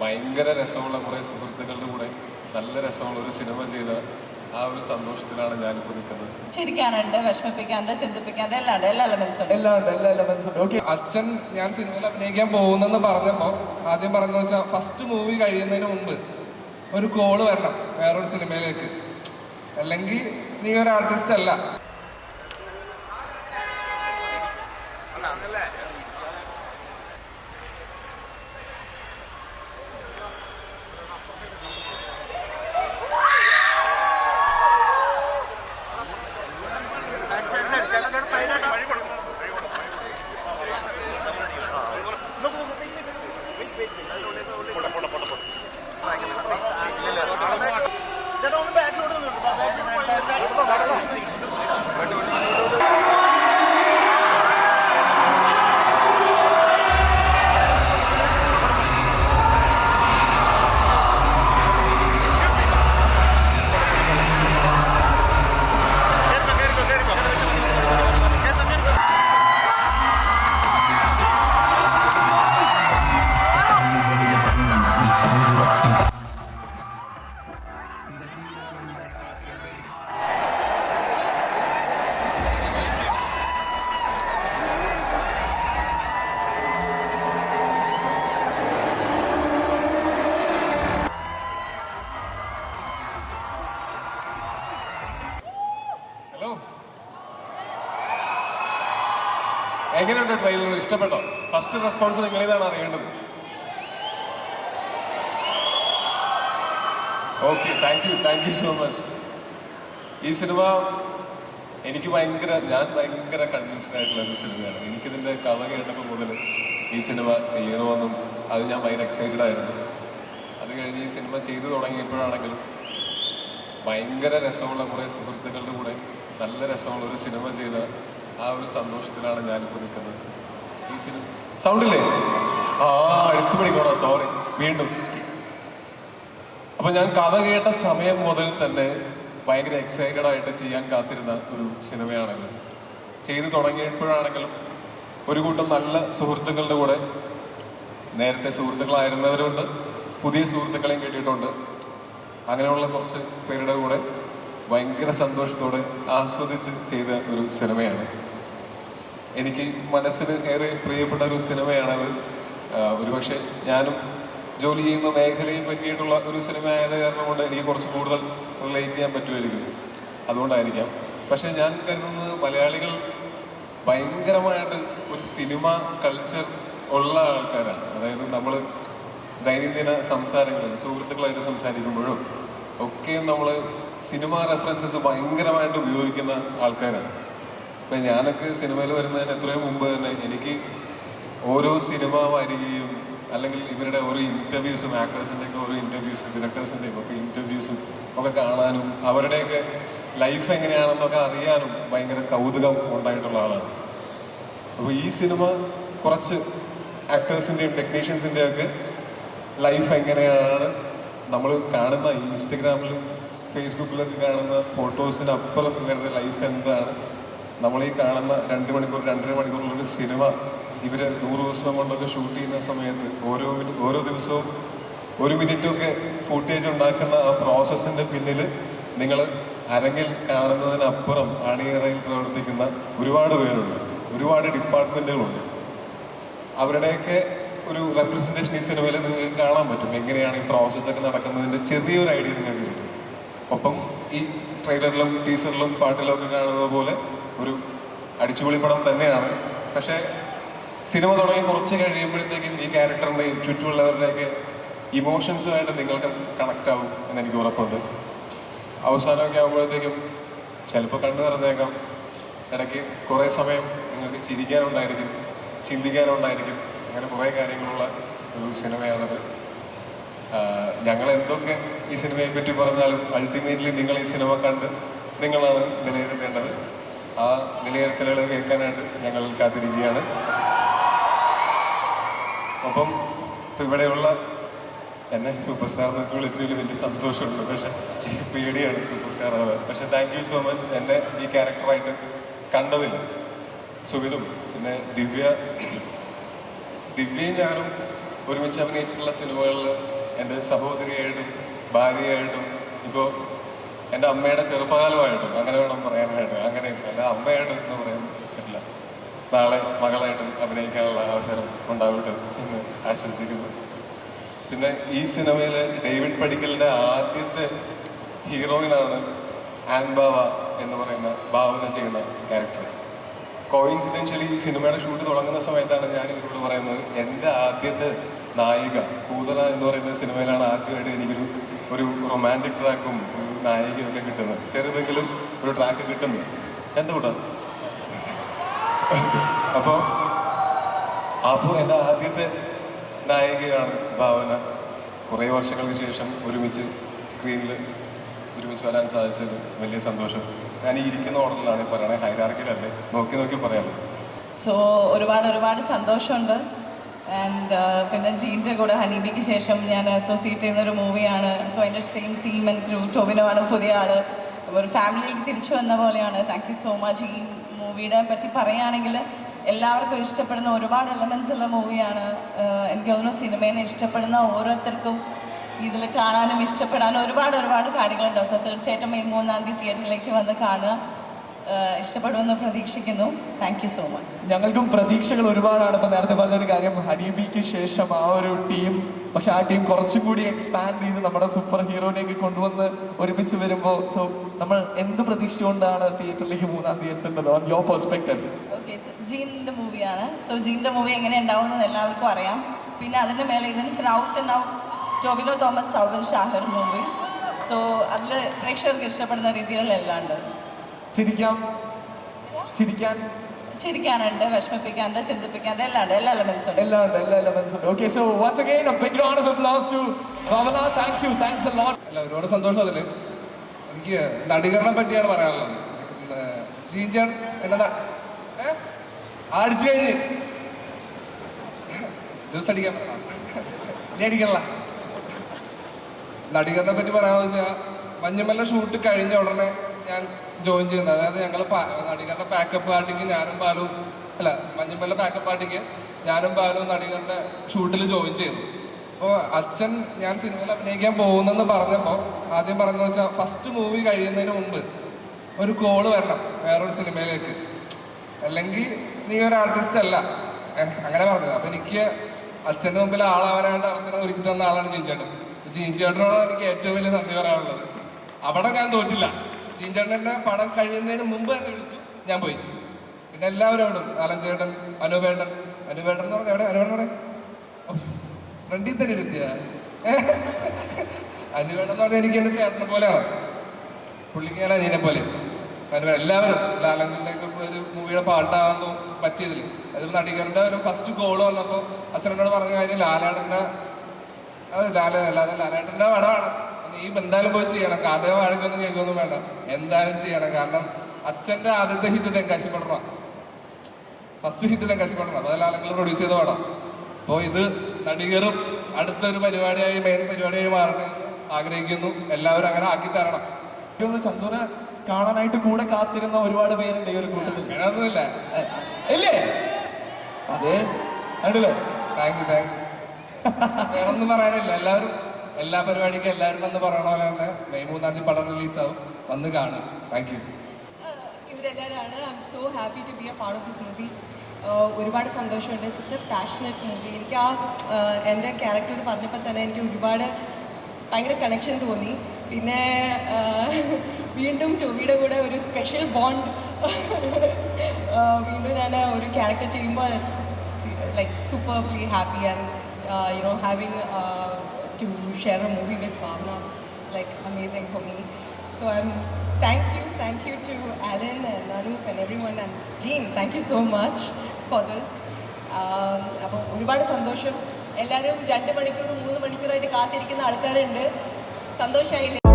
ഭയങ്കര രസമുള്ള കുറേ സുഹൃത്തുക്കളുടെ കൂടെ നല്ല രസമുള്ള ഒരു സിനിമ ചെയ്ത ആ ഒരു സന്തോഷത്തിലാണ് ഞാനിപ്പോൾ നിൽക്കുന്നത്. ചിരിക്കാനുണ്ട് വിഷമിപ്പിക്കാനുണ്ട് ചിന്തിപ്പിക്കാനുണ്ട് എല്ലാം ഉണ്ട് എല്ലാ എലമെന്റ്സ് ഉണ്ട് എല്ലാം ഉണ്ട് എല്ലാ എലമെന്റ്സ് ഉണ്ട്. ഓക്കെ അച്ഛൻ ഞാൻ സിനിമയിൽ അഭിനയിക്കാൻ പോകുന്നെന്ന് പറഞ്ഞപ്പോൾ ആദ്യം പറഞ്ഞതെന്ന് വെച്ചാൽ ഫസ്റ്റ് മൂവി കഴിയുന്നതിന് മുമ്പ് ഒരു കോൾ വരണം വേറൊരു സിനിമയിലേക്ക്. അല്ലെങ്കിൽ നീ ഒരു ആർട്ടിസ്റ്റ് അല്ല. എങ്ങനെയുണ്ട് ട്രെയിലർ? ഇഷ്ടപ്പെട്ടോ? ഫസ്റ്റ് റെസ്പോൺസ് നിങ്ങൾ നിങ്ങളിതാണ് അറിയേണ്ടത്. Okay thank you thank you so much ഈ സിനിമ എനിക്ക് ഭയങ്കര ഞാൻ ഭയങ്കര കൺവിൻസ്ഡ് ആയിട്ടുള്ള ഒരു സിനിമയാണ്. എനിക്കിതിന്റെ കഥ കേട്ടപ്പോൾ മുതൽ ഈ സിനിമ ചെയ്യണമെന്നും അത് ഞാൻ ഭയങ്കര എക്സൈറ്റഡ് ആയിരുന്നു. അത് കഴിഞ്ഞ് ഈ സിനിമ ചെയ്തു തുടങ്ങിയപ്പോഴാണെങ്കിലും ഭയങ്കര രസമുള്ള കുറേ സുഹൃത്തുക്കളുടെ കൂടെ നല്ല രസമുള്ള ഒരു സിനിമ ചെയ്ത ആ ഒരു സന്തോഷത്തിലാണ് ഞാനിപ്പോൾ നിൽക്കുന്നത്. ഈ സിനിമ സൗണ്ടില്ലേ? ആ എടുത്തു പിടിക്കണോ സോറി വീണ്ടും. അപ്പൊ ഞാൻ കഥ കേട്ട സമയം മുതൽ തന്നെ ഭയങ്കര എക്സൈറ്റഡ് ആയിട്ട് ചെയ്യാൻ കാത്തിരുന്ന ഒരു സിനിമയാണിത്. ചെയ്തു തുടങ്ങിയപ്പോഴാണെങ്കിലും ഒരു കൂട്ടം നല്ല സുഹൃത്തുക്കളുടെ കൂടെ നേരത്തെ സുഹൃത്തുക്കളായിരുന്നവരുണ്ട് പുതിയ സുഹൃത്തുക്കളെയും കിട്ടിയിട്ടുണ്ട്. അങ്ങനെയുള്ള കുറച്ച് പേരുടെ കൂടെ ഭയങ്കര സന്തോഷത്തോടെ ആസ്വദിച്ച് ചെയ്ത ഒരു സിനിമയാണ്. എനിക്ക് മനസ്സിന് ഏറെ പ്രിയപ്പെട്ട ഒരു സിനിമയാണത്. ഒരുപക്ഷെ ഞാനും ജോലി ചെയ്യുന്ന മേഖലയെ പറ്റിയിട്ടുള്ള ഒരു സിനിമ ആയത് കാരണം കൊണ്ട് എനിക്ക് കുറച്ച് കൂടുതൽ റിലേറ്റ് ചെയ്യാൻ പറ്റുമായിരിക്കും. അതുകൊണ്ടായിരിക്കാം. പക്ഷേ ഞാൻ കരുതുന്നത് മലയാളികൾ ഭയങ്കരമായിട്ട് ഒരു സിനിമ കൾച്ചർ ഉള്ള ആൾക്കാരാണ്. അതായത് നമ്മൾ ദൈനംദിന സംസാരങ്ങളിൽ സുഹൃത്തുക്കളായിട്ട് സംസാരിക്കുമ്പോഴും ഒക്കെയും നമ്മൾ സിനിമ റെഫറൻസസ് ഭയങ്കരമായിട്ട് ഉപയോഗിക്കുന്ന ആൾക്കാരാണ്. ഇപ്പം ഞാനൊക്കെ സിനിമയിൽ വരുന്നതിന് എത്രയോ മുമ്പ് തന്നെ എനിക്ക് ഓരോ സിനിമ വരികയും അല്ലെങ്കിൽ ഇവരുടെ ഓരോ ഇന്റർവ്യൂസും ആക്ടേഴ്സിന്റെയൊക്കെ ഓരോ ഇന്റർവ്യൂസും ഡയറക്ടേഴ്സിന്റെയും ഒക്കെ ഇന്റർവ്യൂസും ഒക്കെ കാണാനും അവരുടെയൊക്കെ ലൈഫ് എങ്ങനെയാണെന്നൊക്കെ അറിയാനും ഭയങ്കര കൗതുകം ഉണ്ടായിട്ടുള്ള ആളാണ്. അപ്പോൾ ഈ സിനിമ കുറച്ച് ആക്ടേഴ്സിന്റെയും ടെക്നീഷ്യൻസിന്റെയൊക്കെ ലൈഫ് എങ്ങനെയാണ് നമ്മൾ കാണുന്ന ഇൻസ്റ്റഗ്രാമിലും ഫേസ്ബുക്കിലൊക്കെ കാണുന്ന ഫോട്ടോസിനപ്പുറം ഇവരുടെ ലൈഫ് എന്താണ്? നമ്മൾ ഈ കാണുന്ന രണ്ട് മണിക്കൂർ രണ്ടര മണിക്കൂറുള്ള ഒരു സിനിമ ഇവർ നൂറ് ദിവസം കൊണ്ടൊക്കെ ഷൂട്ട് ചെയ്യുന്ന സമയത്ത് ഓരോ ഓരോ ദിവസവും ഒരു മിനിറ്റൊക്കെ ഫുട്ടേജ് ഉണ്ടാക്കുന്ന ആ പ്രോസസ്സിന്റെ പിന്നിൽ നിങ്ങൾ അരങ്ങിൽ കാണുന്നതിനപ്പുറം അണിയറയിൽ പ്രവർത്തിക്കുന്ന ഒരുപാട് പേരുണ്ട്. ഒരുപാട് ഡിപ്പാർട്ട്മെന്റുകളുണ്ട് അവരുടെയൊക്കെ ഒരു റെപ്രസെന്റേഷൻ ഈ സിനിമയിൽ നിങ്ങൾക്ക് കാണാൻ പറ്റും. എങ്ങനെയാണ് ഈ പ്രോസസ്സൊക്കെ നടക്കുന്നതിന്റെ ചെറിയൊരു ഐഡിയ നിങ്ങൾക്ക് കിട്ടും. ഒപ്പം ഈ ട്രെയിലറിലും ടീസറിലും പാട്ടിലും ഒക്കെ കാണുന്നത് പോലെ ഒരു അടിച്ചുപൊളി പടം തന്നെയാണ്. പക്ഷേ സിനിമ തുടങ്ങി കുറച്ച് കഴിയുമ്പോഴത്തേക്കും ഈ ക്യാരക്ടറിന്റെയും ചുറ്റുമുള്ളവരുടെയൊക്കെ ഇമോഷൻസുമായിട്ട് നിങ്ങൾക്ക് കണക്റ്റ് ആവും എന്ന് എനിക്ക് ഉറപ്പുണ്ട്. അവസാനമൊക്കെ ആകുമ്പോഴത്തേക്കും ചിലപ്പോൾ കണ്ണു നിറഞ്ഞേക്കാം. ഇടയ്ക്ക് കുറേ സമയം നിങ്ങൾക്ക് ചിരിക്കാനുണ്ടായിരിക്കും ചിന്തിക്കാനുണ്ടായിരിക്കും. അങ്ങനെ കുറേ കാര്യങ്ങളുള്ള ഒരു സിനിമയാണത്. ഞങ്ങൾ എന്തൊക്കെ ഈ സിനിമയെ പറ്റി പറഞ്ഞാലും അൾട്ടിമേറ്റ്ലി നിങ്ങൾ ഈ സിനിമ കണ്ട് നിങ്ങളാണ് വിലയിരുത്തേണ്ടത്. ആ വിലയിരുത്തലുകൾ കേൾക്കാനായിട്ട് ഞങ്ങൾ കാത്തിരിക്കുകയാണ്. ഒപ്പം ഇപ്പം ഇവിടെയുള്ള എന്നെ സൂപ്പർ സ്റ്റാർ എന്നൊക്കെ വിളിച്ചതിൽ വലിയ സന്തോഷമുണ്ട്. പക്ഷെ എനിക്ക് പേടിയാണ് സൂപ്പർ സ്റ്റാർ ആവാൻ. പക്ഷെ താങ്ക് യു സോ മച്ച് എന്നെ ഈ ക്യാരക്ടറായിട്ട് കണ്ടതിൽ സുബിനും പിന്നെ ദിവ്യ ദിവ്യയും ഞാനും ഒരുമിച്ച് അഭിനയിച്ചിട്ടുള്ള സിനിമകളിൽ എന്റെ സഹോദരിയായിട്ടും ഭാര്യയായിട്ടും ഇപ്പോൾ എന്റെ അമ്മയുടെ ചെറുപ്പകാലമായിട്ടും അങ്ങനെ വേണം പറയാനായിട്ട്. അങ്ങനെ അമ്മയായിട്ട് എന്ന് പറയാൻ പറ്റില്ല. നാളെ മകളായിട്ട് അഭിനയിക്കാനുള്ള അവസരം ഉണ്ടാവട്ടെ എന്ന് ആശംസിക്കുന്നു. പിന്നെ ഈ സിനിമയിൽ ഡേവിഡ് പടിക്കലിന്റെ ആദ്യത്തെ ഹീറോയിനാണ് ആൻ ബാവ എന്ന് പറയുന്ന ഭാവന ചെയ്യുന്ന ക്യാരക്ടർ. കോയിൻസിഡൻഷ്യലി ഈ സിനിമയുടെ ഷൂട്ട് തുടങ്ങുന്ന സമയത്താണ് ഞാൻ ഇവരോട് പറയുന്നത് എന്റെ ആദ്യത്തെ നായിക കൂതറ എന്ന് പറയുന്ന സിനിമയിലാണ് ആദ്യമായിട്ട് എനിക്കൊരു ഒരു റൊമാന്റിക് ട്രാക്കും ഒരു നായികയും ഒക്കെ കിട്ടുന്നത്. ചെറുതെങ്കിലും ഒരു ട്രാക്ക് കിട്ടുന്നത് എന്തുകൊണ്ടാണ് അപ്പോൾ അപ്പോൾ എന്റെ ആദ്യത്തെ നായികയാണ് ഭാവന. കുറേ വർഷങ്ങൾക്ക് ശേഷം ഒരുമിച്ച് സ്ക്രീനിൽ ഒരുമിച്ച് വരാൻ സാധിച്ചത് വലിയ സന്തോഷം. ഞാൻ ഈ ഇരിക്കുന്ന ഓർഡറിലാണ് പറയണേ ഹൈറാർക്കിലല്ലേ നോക്കി നോക്കി പറയാം. സോ ഒരുപാട് ഒരുപാട് സന്തോഷമുണ്ട്. ആൻഡ് പിന്നെ ജീന്റെ കൂടെ ഹനീബിക്ക് ശേഷം ഞാൻ അസോസിയേറ്റ് ചെയ്യുന്ന ഒരു മൂവിയാണ് സോ അതിന്റെ same team and crew Tovino ആണ് പുതിയ ആൾ ഒരു ഫാമിലിയിലേക്ക് തിരിച്ചു വന്ന പോലെയാണ്. താങ്ക് യു സോ മച്ച് ഈ മൂവിയുടെ പറ്റി പറയുകയാണെങ്കിൽ എല്ലാവർക്കും ഇഷ്ടപ്പെടുന്ന ഒരുപാട് എലമെൻസ് ഉള്ള മൂവിയാണ്. എനിക്ക് തോന്നുന്നു സിനിമേനെ ഇഷ്ടപ്പെടുന്ന ഓരോരുത്തർക്കും ഇതിൽ കാണാനും ഇഷ്ടപ്പെടാനും ഒരുപാട് ഒരുപാട് കാര്യങ്ങളുണ്ടാവും സോ തീർച്ചയായിട്ടും ഈ മൂന്നാം തീയതി തിയേറ്ററിലേക്ക് വന്ന് കാണുക. ഇഷ്ടപ്പെടുമെന്ന് പ്രതീക്ഷിക്കുന്നു. താങ്ക് യു സോ മച്ച് ഞങ്ങൾക്കും പ്രതീക്ഷകൾ ഒരുപാടാണ്. ഇപ്പം നേരത്തെ പറഞ്ഞൊരു കാര്യം ഹനീബിക്ക് ശേഷം ആ ഒരു ടീം പക്ഷെ ആ ടീം കുറച്ചും കൂടി എക്സ്പാൻഡ് ചെയ്ത് നമ്മുടെ സൂപ്പർ ഹീറോയിലേക്ക് കൊണ്ടുവന്ന് ഒരുമിച്ച് വരുമ്പോൾ സോ നമ്മൾ എന്ത് പ്രതീക്ഷകൊണ്ടാണ് തിയേറ്ററിലേക്ക് മൂന്നാം തീയതി എത്തേണ്ടത്? ഓൺ യോർ പെർസ്പെക്റ്റീവ് ഓക്കെ ജീനിന്റെ മൂവിയാണ് സോ ജീനിന്റെ മൂവി എങ്ങനെ ഉണ്ടാവുമെന്ന് എല്ലാവർക്കും അറിയാം. പിന്നെ അതിന്റെ മേലെ ഇതിന് out and out Tovino Thomas Soubin Shahir movie so അതിൽ പ്രേക്ഷകർക്ക് ഇഷ്ടപ്പെടുന്ന രീതികളിലെല്ലാം ഉണ്ട്. ചിരിക്കാം. ചിരിക്കാൻ. ചിരിക്കാനുണ്ട് വിഷമിപ്പിക്കാനുണ്ട് ചിന്തിപ്പിക്കാനുണ്ട് എല്ലാം ഉണ്ട് എല്ലാ എലമെന്റ്സും ഉണ്ട്. എല്ലാം ഉണ്ട് എല്ലാ എലമെന്റ്സും ഉണ്ട്. Okay so once again a big round of applause to Bhavana thank you thanks a lot അല്ല ഒരുപാട് സന്തോഷം അതിൽ എനിക്ക് നടികറിനെ പറ്റിയാണ് പറയാനുള്ളത്. എന്നതാ? അടിച്ചു കഴിഞ്ഞ്. ജ്യൂസ് അടിക്കാൻ? നീ പറ്റി പറയാമെന്ന് വെച്ചാൽ മഞ്ഞുമല്ല ഷൂട്ട് കഴിഞ്ഞ ഉടനെ ഞാൻ ജോയിൻ ചെയ്യുന്നത്. അതായത് ഞങ്ങൾ നടികളുടെ പാക്കപ്പ് പാർട്ടിക്ക് ഞാനും ബാലും അല്ല മഞ്ഞുമല്ല പാക്കപ്പ് പാർട്ടിക്ക് ഞാനും ബാലും നടികളുടെ ഷൂട്ടിൽ ജോയിൻ ചെയ്തു. അപ്പോൾ അച്ഛൻ ഞാൻ സിനിമയിൽ അഭിനയിക്കാൻ പോകുന്നെന്ന് പറഞ്ഞപ്പോൾ ആദ്യം പറഞ്ഞതെന്ന് വെച്ചാൽ ഫസ്റ്റ് മൂവി കഴിയുന്നതിന് മുമ്പ് ഒരു കോൾ വരണം വേറൊരു സിനിമയിലേക്ക്. അല്ലെങ്കിൽ നീ ഒരു ആർട്ടിസ്റ്റ് അല്ല. അങ്ങനെ പറഞ്ഞത്. അപ്പം എനിക്ക് അച്ഛന്റെ മുമ്പിൽ ആളാവാനായിട്ട് അവസരം ഒരുക്കി തന്ന ആളാണ് ജീൻ ചേട്ടൻ ജീൻ ചേട്ടനോടാണ് എനിക്ക് ഏറ്റവും വലിയ നന്ദി പറയാനുള്ളത്. അവിടെ ഞാൻ തോറ്റില്ല. ജീൻചേട്ടന്റെ പടം കഴിയുന്നതിന് മുമ്പ് തന്നെ വിളിച്ചു. ഞാൻ പോയി. പിന്നെ എല്ലാവരും ആലൻ ചേട്ടൻ അനുപേട്ടൻ അനുപേട്ടൻ എന്ന് പറഞ്ഞാൽ എവിടെ? അനുപേട്ടൻ ഫ്രണ്ടിൽ തന്നെ ഇരുത്തിയ. അനുവേടൻ എന്ന് പറഞ്ഞാൽ എനിക്ക് എന്റെ ചേട്ടനെ പോലെയാണ്. പുള്ളിക്ക് ഞാൻ അനിയനെ പോലെ. കാരണം എല്ലാവരും. ലാലങ്ങളിലേക്ക് ഒരു മൂവിയുടെ പാട്ടാകാൻ പറ്റിയതിൽ അത് നടികരുടെ ഒരു ഫസ്റ്റ് ഗോൾ വന്നപ്പോൾ അച്ഛനോട് പറഞ്ഞ കാര്യം ലാലേട്ടന്റെ ലാല അല്ലാതെ ലാലേട്ടന്റെ പടമാണ്. നീ എന്തായാലും പോയി ചെയ്യണം. കഥയോ വഴക്കൊന്നും കേൾക്കൊന്നും വേണ്ട. എന്തായാലും ചെയ്യണം. കാരണം അച്ഛന്റെ ആദ്യത്തെ hit Thenkasipattanam first hit Thenkasipattanam അതെല്ലാം ലാലങ്ങൾ പ്രൊഡ്യൂസ് ചെയ്ത പടം. അപ്പോൾ ഇത് നടികറും അടുത്തൊരു പരിപാടിയായി മെയിൻ പരിപാടിയായി മാറട്ടെ എന്ന് ആഗ്രഹിക്കുന്നു. എല്ലാവരും അങ്ങനെ ആക്കി തരണം. ചന്ദുനെ കാണാനായിട്ട് കൂടെ കാത്തിരുന്ന ഒരുപാട് പേരുണ്ട് ഈ ഒരു കൂട്ടത്തിൽ. വേണമെന്നില്ല ഇല്ലേ? അതെ. താങ്ക് യു താങ്ക് യു വേറൊന്നും പറയാനില്ല. എല്ലാവരും എല്ലാ പരിപാടിക്കും എല്ലാവരും വന്ന് പറയണ പോലെ തന്നെ മെയ് മൂന്നാം തീയതി പടം റിലീസാവും. വന്ന് കാണും. Thank you ഇവരെല്ലാവരാണ് I'm so happy to be a part of this movie ഒരുപാട് സന്തോഷമുണ്ട്. ഇറ്റ്സ് എ പാഷനറ്റ് മൂവി എനിക്ക് ആ എന്റെ ക്യാരക്ടർ പറഞ്ഞപ്പോൾ തന്നെ എനിക്ക് ഒരുപാട് ഭയങ്കര കണക്ഷൻ തോന്നി. പിന്നെ വീണ്ടും ടോബിയുടെ കൂടെ ഒരു സ്പെഷ്യൽ ബോണ്ട് വീണ്ടും ഞാൻ ഒരു ക്യാരക്ടർ ചെയ്യുമ്പോൾ like superly happy and you know having to share a movie with Bhavana it's like amazing for me So I'm thank you, thank you to Alan and Anoop and everyone. And Jean. Thank you so much for this. Um, അപ്പോൾ ഒരുപാട് സന്തോഷം. എല്ലാവരും രണ്ട് മണിക്കൂർ മൂന്ന് മണിക്കൂറായിട്ട് കാത്തിരിക്കുന്ന ആൾക്കാരുണ്ട്. സന്തോഷമായില്ലേ